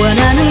원하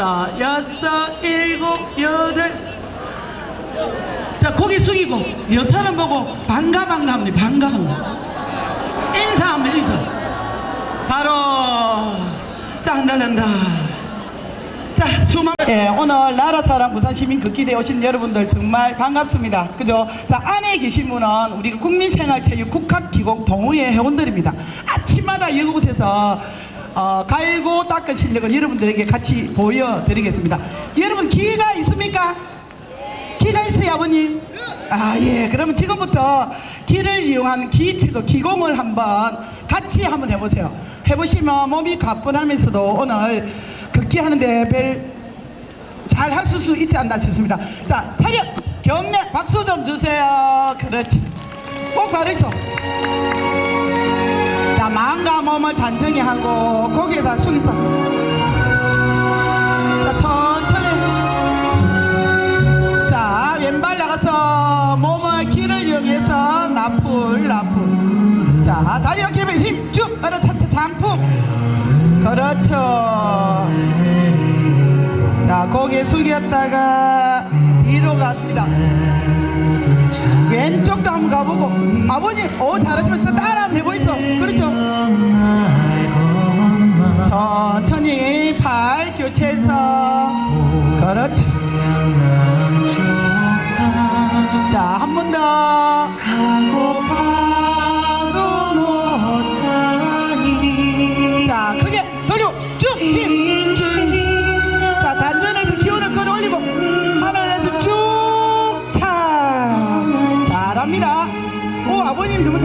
다섯, 여섯, 일곱, 여덟. 자, 고개 숙이고 옆 사람 보고 반가 반가 합니다. 반가 반가. 인사합니다. 인사. 바로 자, 날란다. 자, 수만 예, 오늘 나라 사람 부산 시민 극기대에 오신 여러분들 정말 반갑습니다. 그죠? 자, 안에 계신 분은 우리 국민생활체육 국학기공 동호회 회원들입니다. 아침마다 이곳에서 어, 갈고 닦은 실력을 여러분들에게 같이 보여드리겠습니다. 여러분 기회가 있습니까? 기가 있어요 아버님? 아 예 그러면 지금부터 기를 이용한 기체그 기공을 한번 같이 한번 해보세요 해보시면 몸이 가뿐하면서도 오늘 극기 하는데 별 잘 할 수 있지 않나 싶습니다 자 차렷 경례 박수 좀 주세요 그렇지 꼭 받으셔 자 마음과 몸을 단정히 하고 고개에다 숙이서 자 천천히. 자 왼발 나가서 몸을 길을 이용해서 나풀 나풀. 자 다리 어깨에 힘쭉 차차 장풍. 그렇죠. 자 고개 숙였다가 뒤로 갑니다 왼쪽도 한번 가보고. 아버님 오 잘하시면 또 따라 한번 해보이소. 그렇죠? 천천히 팔 교체해서. 그렇지. 자, 한 번 더.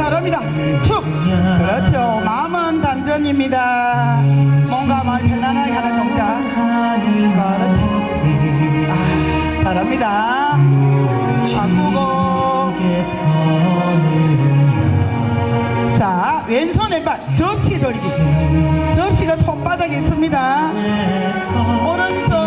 잘합니다. 쭉. 그렇죠. 마음은 단전입니다. 뭔가 마음 편안하게 하는 동작. 아, 잘합니다. 바꾸고. 자, 왼손 왼발 접시 돌리기. 접시가 손바닥에 있습니다. 오른손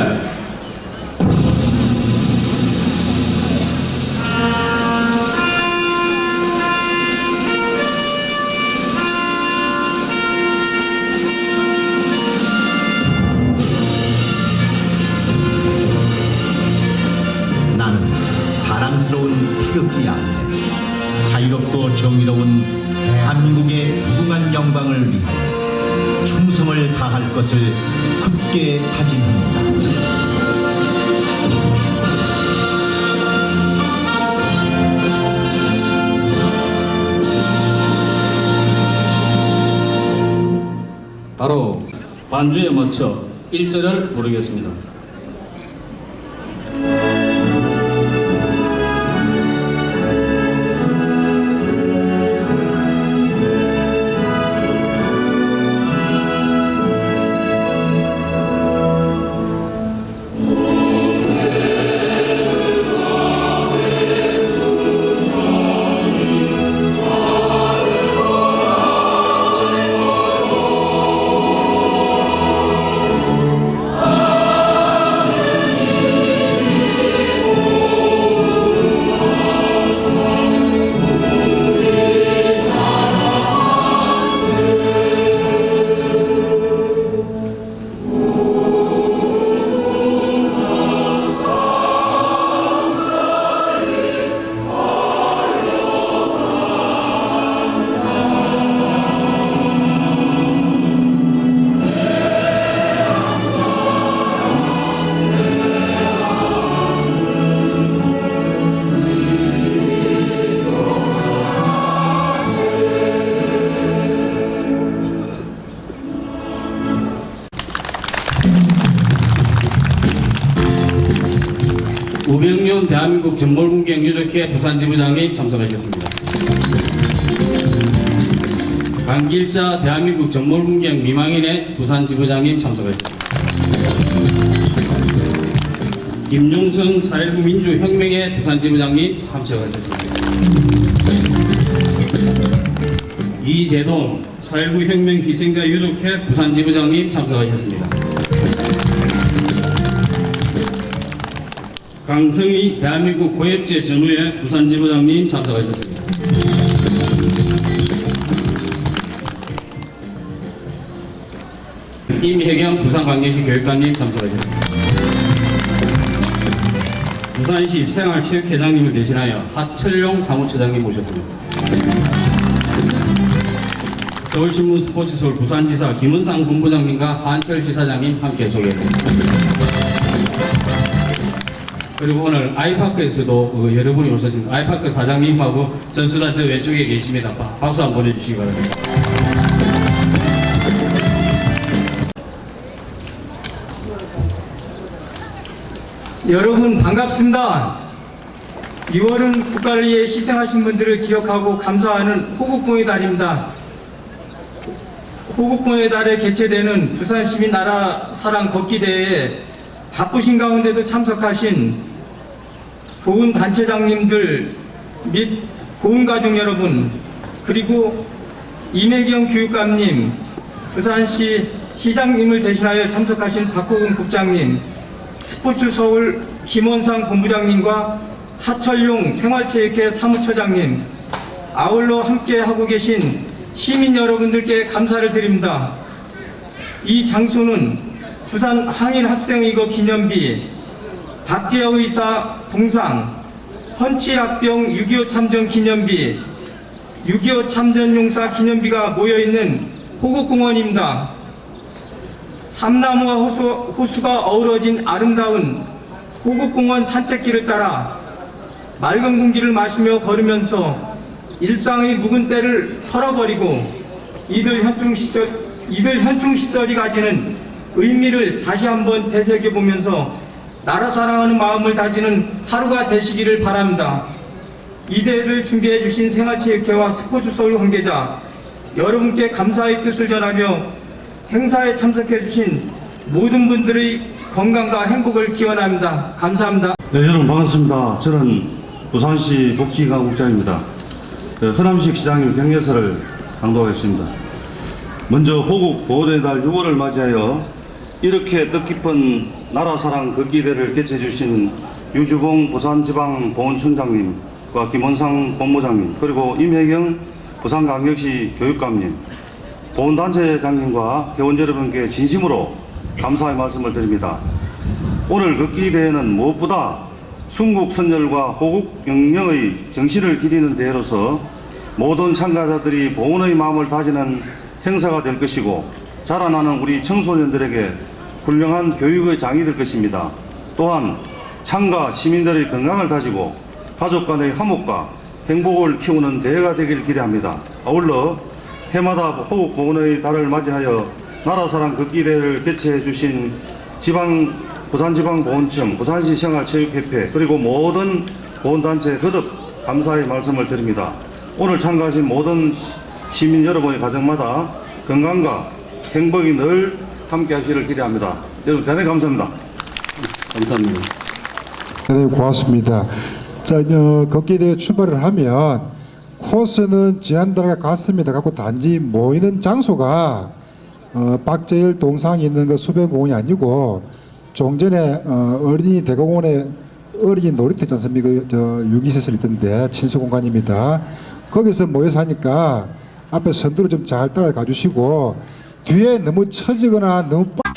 경 반주에 맞춰 1절을 부르겠습니다. 전몰군경 유족회 부산지부장이 참석하셨습니다. 강길자 대한민국 전몰군경 미망인회 부산지부장님 참석하셨습니다. 김용성 4.19 민주혁명회 부산지부장님 참석하셨습니다. 이재동 4.19 혁명 희생자 유족회 부산지부장님 참석하셨습니다. 강성희 대한민국 고엽제 전후회 부산 지부장님 참석하셨습니다. 임혜경 부산광역시 교육관님 참석하셨습니다. 부산시 생활체육회장님을 대신하여 하철용 사무처장님 모셨습니다. 서울신문 스포츠 서울 부산지사 김은상 본부장님과 한철 지사장님 함께 소개했습니다. 그리고 오늘 아이파크에서도 어, 여러 분이 오셨습니다. 아이파크 사장님하고 선수단 저 왼쪽에 계십니다. 바- 박수 한번 보내주시기 바랍니다. 여러분 반갑습니다. 6월은 국가를 위해 희생하신 분들을 기억하고 감사하는 호국봉의 달입니다. 호국봉의 달에 개최되는 부산시민 나라 사랑 걷기 대회에 바쁘신 가운데도 참석하신 보훈 단체장님들 및 보훈 가족 여러분 그리고 이매경 교육감님 부산시 시장님을 대신하여 참석하신 박호근 국장님 스포츠 서울 김원상 본부장님과 하철용 생활체육회 사무처장님, 아울러 함께 하고 계신 시민 여러분들께 감사를 드립니다. 이 장소는 부산 항일 학생의거 기념비, 박재호 의사 동상, 헌치학병 6.25 참전 기념비, 6.25 참전 용사 기념비가 모여있는 호국공원입니다. 삼나무와 호수, 호수가 어우러진 아름다운 호국공원 산책길을 따라 맑은 공기를 마시며 걸으면서 일상의 묵은 때를 털어버리고 이들 현충 시절 이들 현충 시설이 가지는 의미를 다시 한번 되새겨 보면서 나라 사랑하는 마음을 다지는 하루가 되시기를 바랍니다. 이 대회를 준비해 주신 생활체육회와 스포츠 서울 관계자 여러분께 감사의 뜻을 전하며 행사에 참석해 주신 모든 분들의 건강과 행복을 기원합니다. 감사합니다. 네, 여러분 반갑습니다. 저는 부산시 복지강국장입니다. 네, 허남식 시장님 경례서를 강도하겠습니다. 먼저 호국 보호의 달 6월을 맞이하여 이렇게 뜻깊은 나라사랑 걷기대를 개최해 주신 유주봉 부산지방 보훈청장님과 김원상 본부장님 그리고 임혜경 부산광역시 교육감님 보훈단체장님과 회원 여러분께 진심으로 감사의 말씀을 드립니다. 오늘 걷기 대회는 무엇보다 순국 선열과 호국 영령의 정신을 기리는 대회로서 모든 참가자들이 보훈의 마음을 다지는 행사가 될 것이고 자라나는 우리 청소년들에게 훌륭한 교육의 장이 될 것입니다. 또한 참가 시민들의 건강을 다지고 가족 간의 화목과 행복을 키우는 대회가 되길 기대합니다. 아울러 해마다 호국 보훈의 달을 맞이하여 나라사랑 걷기 대회를 개최해 주신 지방 부산지방보훈청, 부산시 생활체육협회 그리고 모든 보훈단체 거듭 감사의 말씀을 드립니다. 오늘 참가하신 모든 시- 시민 여러분의 가정마다 건강과 행복이 늘 함께 하시기를 기대합니다. 여러분 대단히 감사합니다. 감사합니다. 대단히 고맙습니다. 자, 어, 걷기대회 출발을 하면 코스는 지난달에 갔습니다. 갖고 단지 모이는 장소가 어, 박재일 동상이 있는 그 수변공원이 아니고 종전에 어, 어린이 대공원에 어린이 놀이터 있지 않습니까? 그, 저 유기시설 있던데 친수공간입니다. 거기서 모여서 하니까 앞에 선두를 좀 잘 따라가 주시고 뒤에 너무 처지거나 너무 빠-